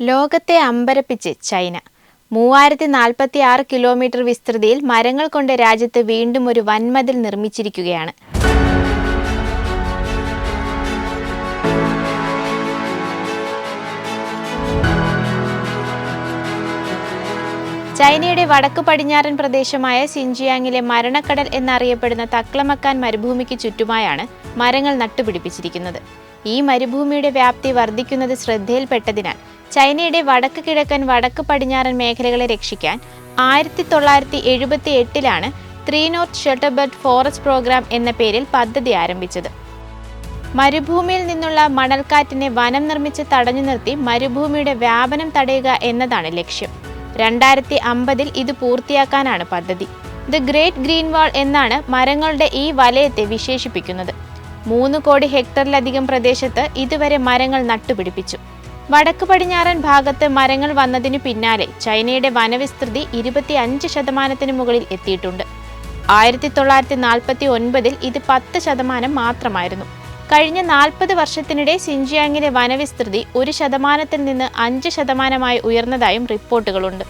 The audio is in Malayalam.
ലോകത്തെ അമ്പരപ്പിച്ച് ചൈന. മൂവായിരത്തി നാൽപ്പത്തി ആറ് കിലോമീറ്റർ വിസ്തൃതിയിൽ മരങ്ങൾ കൊണ്ട് രാജ്യത്ത് വീണ്ടും ഒരു വൻമതിൽ നിർമ്മിച്ചിരിക്കുകയാണ്. ചൈനയുടെ വടക്കു പടിഞ്ഞാറൻ പ്രദേശമായ സിൻജിയാങ്ങിലെ മരണക്കടൽ എന്നറിയപ്പെടുന്ന തക്ലമക്കാൻ മരുഭൂമിക്ക് ചുറ്റുമായാണ് മരങ്ങൾ നട്ടുപിടിപ്പിച്ചിരിക്കുന്നത്. ഈ മരുഭൂമിയുടെ വ്യാപ്തി വർദ്ധിക്കുന്നത് ശ്രദ്ധയിൽപ്പെട്ടതിനാൽ ചൈനയുടെ വടക്ക് കിഴക്കൻ വടക്ക് പടിഞ്ഞാറൻ മേഖലകളെ രക്ഷിക്കാൻ ആയിരത്തി തൊള്ളായിരത്തി എഴുപത്തി എട്ടിലാണ് three north shelterbelt forest programme എന്ന പേരിൽ പദ്ധതി ആരംഭിച്ചത്. മരുഭൂമിയിൽ നിന്നുള്ള മണൽക്കാറ്റിനെ വനം നിർമ്മിച്ച് തടഞ്ഞു നിർത്തി മരുഭൂമിയുടെ വ്യാപനം തടയുക എന്നതാണ് ലക്ഷ്യം. രണ്ടായിരത്തി അമ്പതിൽ ഇത് പൂർത്തിയാക്കാനാണ് പദ്ധതി. ദ ഗ്രേറ്റ് ഗ്രീൻ വാൾ എന്നാണ് മരങ്ങളുടെ ഈ വലയത്തെ വിശേഷിപ്പിക്കുന്നത്. മൂന്ന് കോടി ഹെക്ടറിലധികം പ്രദേശത്ത് ഇതുവരെ മരങ്ങൾ നട്ടുപിടിപ്പിച്ചു. വടക്ക് പടിഞ്ഞാറൻ ഭാഗത്ത് മരങ്ങൾ വന്നതിനു പിന്നാലെ ചൈനയുടെ വനവിസ്തൃതി ഇരുപത്തി അഞ്ച് ശതമാനത്തിന് മുകളിൽ എത്തിയിട്ടുണ്ട് ആയിരത്തി തൊള്ളായിരത്തി നാൽപ്പത്തി ഒൻപതിൽ ഇത് പത്ത് ശതമാനം മാത്രമായിരുന്നു കഴിഞ്ഞ നാൽപ്പത് വർഷത്തിനിടെ സിൻജിയാങ്ങിലെ വനവിസ്തൃതി ഒരു ശതമാനത്തിൽ നിന്ന് അഞ്ച് ശതമാനമായി ഉയർന്നതായും റിപ്പോർട്ടുകളുണ്ട്